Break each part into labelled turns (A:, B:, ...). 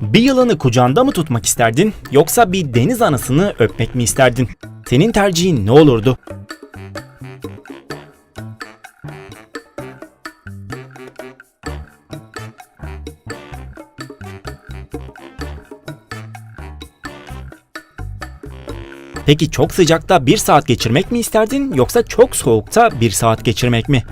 A: Bir yılanı kucağında mı tutmak isterdin yoksa bir deniz anasını öpmek mi isterdin? Senin tercihin ne olurdu? Peki çok sıcakta bir saat geçirmek mi isterdin yoksa çok soğukta bir saat geçirmek mi?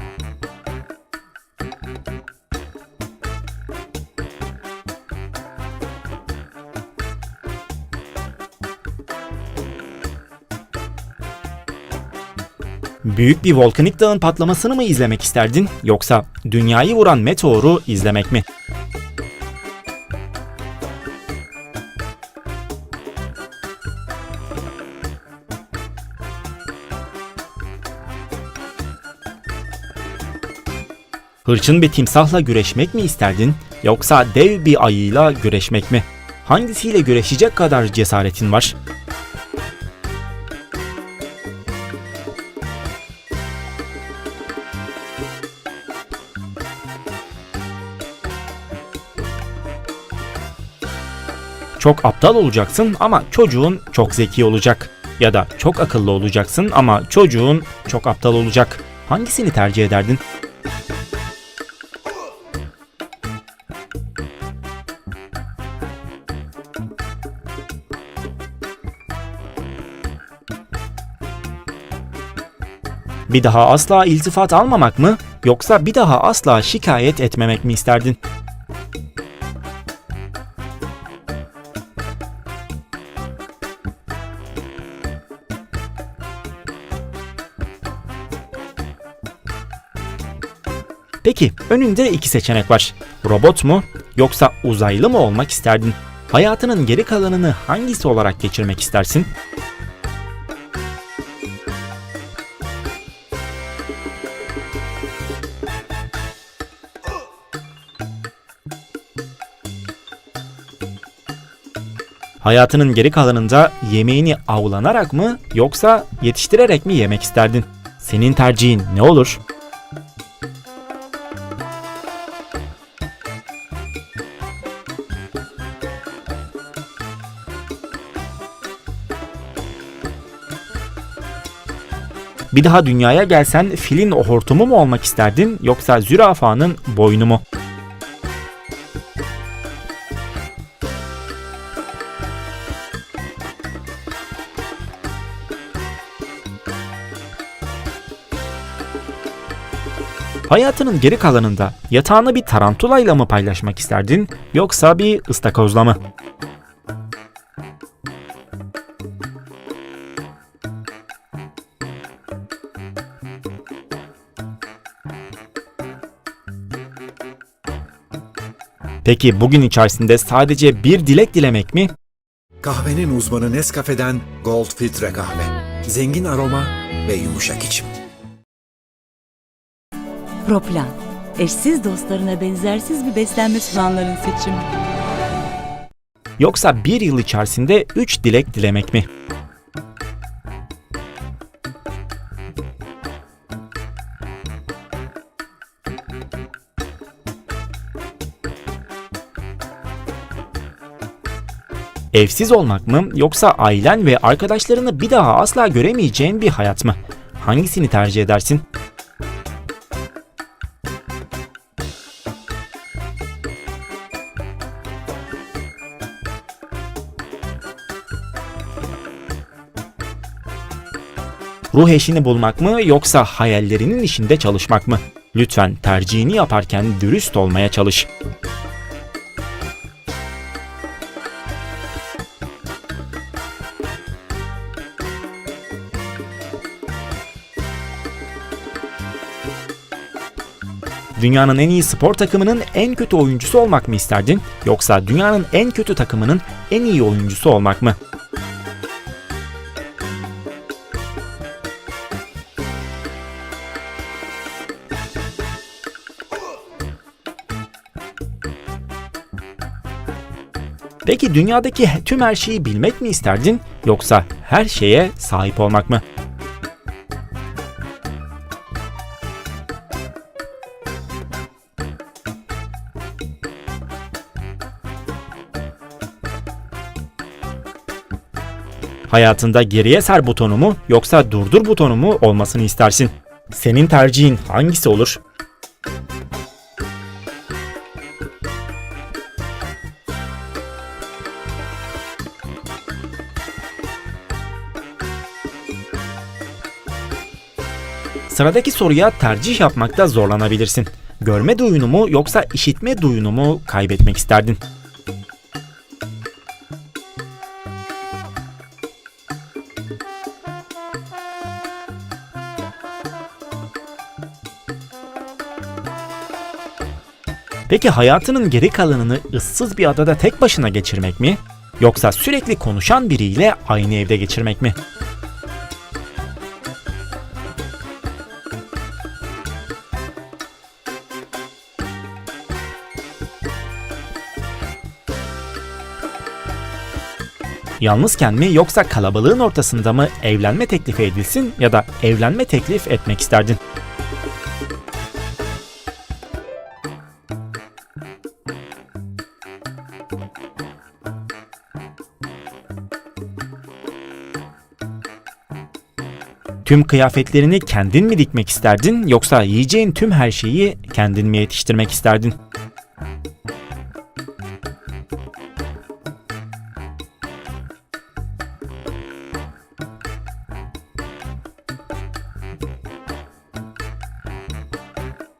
A: Büyük bir volkanik dağın patlamasını mı izlemek isterdin yoksa dünyayı vuran meteoru izlemek mi? Hırçın bir timsahla güreşmek mi isterdin yoksa dev bir ayıyla güreşmek mi? Hangisiyle güreşecek kadar cesaretin var? Çok aptal olacaksın ama çocuğun çok zeki olacak. Ya da çok akıllı olacaksın ama çocuğun çok aptal olacak. Hangisini tercih ederdin? Bir daha asla iltifat almamak mı yoksa bir daha asla şikayet etmemek mi isterdin? Peki önünde iki seçenek var. Robot mu yoksa uzaylı mı olmak isterdin? Hayatının geri kalanını hangisi olarak geçirmek istersin? Hayatının geri kalanında yemeğini avlanarak mı yoksa yetiştirerek mi yemek isterdin? Senin tercihin ne olur? Bir daha dünyaya gelsen filin o hortumu mu olmak isterdin yoksa zürafanın boynu mu? Hayatının geri kalanında yatağını bir tarantulayla mı paylaşmak isterdin yoksa bir ıstakozla mı? Peki bugün içerisinde sadece bir dilek dilemek mi
B: Kahvenin uzmanı Nescafe'den Gold Filtre Kahve. Zengin aroma ve yumuşak içim.
C: Proplan. Eşsiz dostlarına benzersiz bir beslenme sunanların seçimi.
A: yoksa bir yıl içerisinde üç dilek dilemek mi? Evsiz olmak mı yoksa ailen ve arkadaşlarını bir daha asla göremeyeceğin bir hayat mı? Hangisini tercih edersin? Ruh eşini bulmak mı yoksa hayallerinin işinde çalışmak mı? Lütfen tercihini yaparken dürüst olmaya çalış. Dünyanın en iyi spor takımının en kötü oyuncusu olmak mı isterdin? Yoksa dünyanın en kötü takımının en iyi oyuncusu olmak mı? Peki dünyadaki tüm her şeyi bilmek mi isterdin yoksa her şeye sahip olmak mı? Hayatında geriye sar butonu mu yoksa durdur butonu mu olmasını istersin? Senin tercihin hangisi olur? Sıradaki soruya tercih yapmakta zorlanabilirsin. Görme duyunu mu yoksa işitme duyunu mu kaybetmek isterdin? Peki hayatının geri kalanını ıssız bir adada tek başına geçirmek mi? Yoksa sürekli konuşan biriyle aynı evde geçirmek mi? Yalnızken mi yoksa kalabalığın ortasında mı evlenme teklifi edilsin ya da evlenme teklif etmek isterdin? Tüm kıyafetlerini kendin mi dikmek isterdin yoksa yiyeceğin tüm her şeyi kendin mi yetiştirmek isterdin?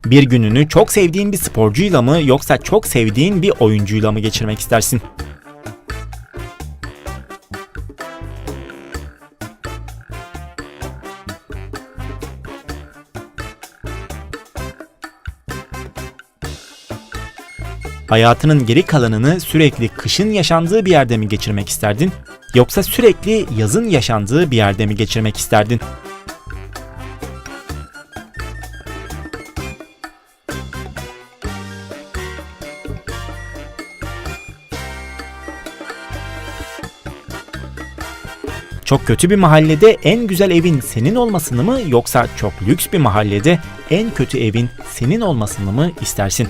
A: Bir gününü çok sevdiğin bir sporcuyla mı yoksa çok sevdiğin bir oyuncuyla mı geçirmek istersin? Hayatının geri kalanını sürekli kışın yaşandığı bir yerde mi geçirmek isterdin? Yoksa sürekli yazın yaşandığı bir yerde mi geçirmek isterdin? Çok kötü bir mahallede en güzel evin senin olmasını mı yoksa çok lüks bir mahallede en kötü evin senin olmasını mı istersin?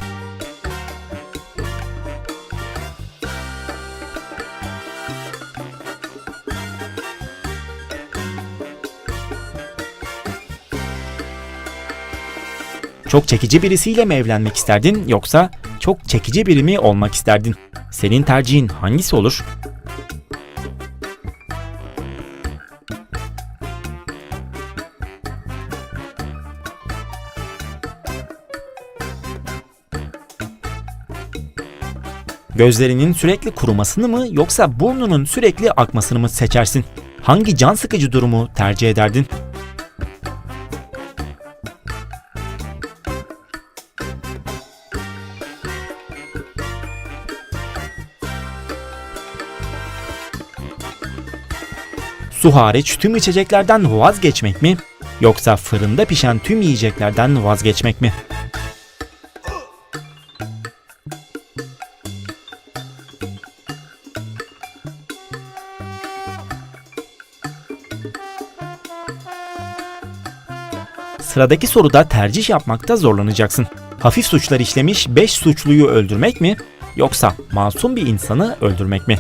A: Çok çekici birisiyle mi evlenmek isterdin yoksa çok çekici biri mi olmak isterdin? Senin tercihin hangisi olur? Gözlerinin sürekli kurumasını mı yoksa burnunun sürekli akmasını mı seçersin? Hangi can sıkıcı durumu tercih ederdin? Su hariç tüm içeceklerden vazgeçmek mi? Yoksa fırında pişen tüm yiyeceklerden vazgeçmek mi? Sıradaki soruda tercih yapmakta zorlanacaksın. Hafif suçlar işlemiş 5 suçluyu öldürmek mi? Yoksa masum bir insanı öldürmek mi?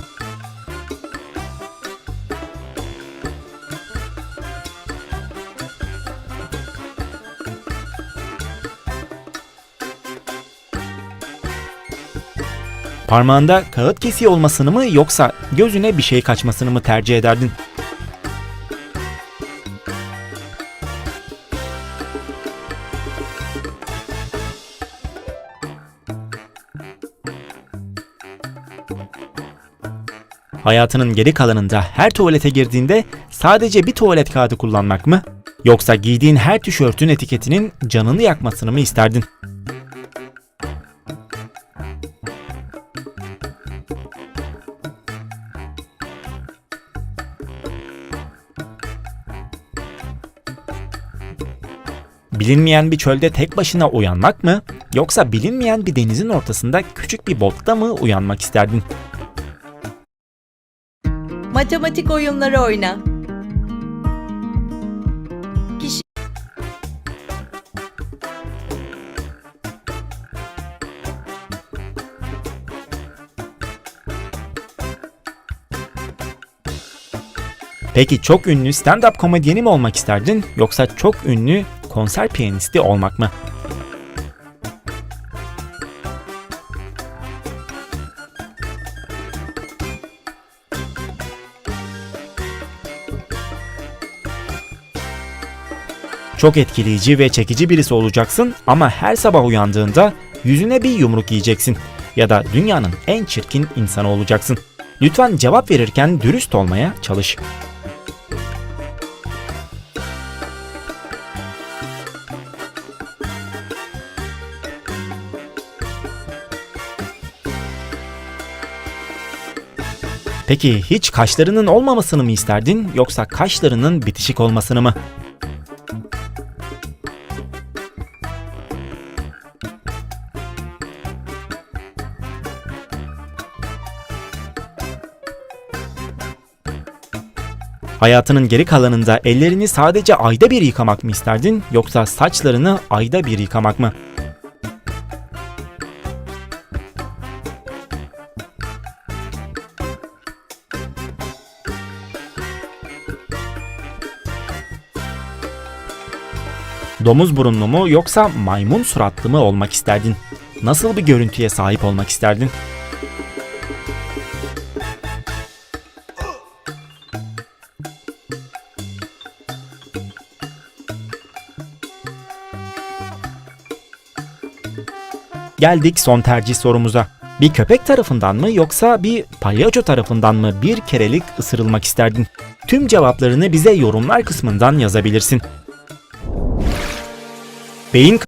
A: Parmağında kağıt kesiği olmasını mı yoksa gözüne bir şey kaçmasını mı tercih ederdin? Hayatının geri kalanında her tuvalete girdiğinde sadece bir tuvalet kağıdı kullanmak mı? Yoksa giydiğin her tişörtün etiketinin canını yakmasını mı isterdin? Bilinmeyen bir çölde tek başına uyanmak mı? Yoksa bilinmeyen bir denizin ortasında küçük bir botta mı uyanmak isterdin?
D: Matematik oyunları oyna. Kişi
A: Peki çok ünlü stand-up komedyeni mi olmak isterdin yoksa çok ünlü konser piyanisti olmak mı? Çok etkileyici ve çekici birisi olacaksın ama her sabah uyandığında yüzüne bir yumruk yiyeceksin ya da dünyanın en çirkin insanı olacaksın. Lütfen cevap verirken dürüst olmaya çalış. Peki hiç kaşlarının olmamasını mı isterdin yoksa kaşlarının bitişik olmasını mı? Hayatının geri kalanında ellerini sadece ayda bir yıkamak mı isterdin yoksa saçlarını ayda bir yıkamak mı? Domuz burunlu mu yoksa maymun suratlı mı olmak isterdin? Nasıl bir görüntüye sahip olmak isterdin? Geldik son tercih sorumuza. Bir köpek tarafından mı yoksa bir palyaço tarafından mı bir kerelik ısırılmak isterdin? Tüm cevaplarını bize yorumlar kısmından yazabilirsin. Beyin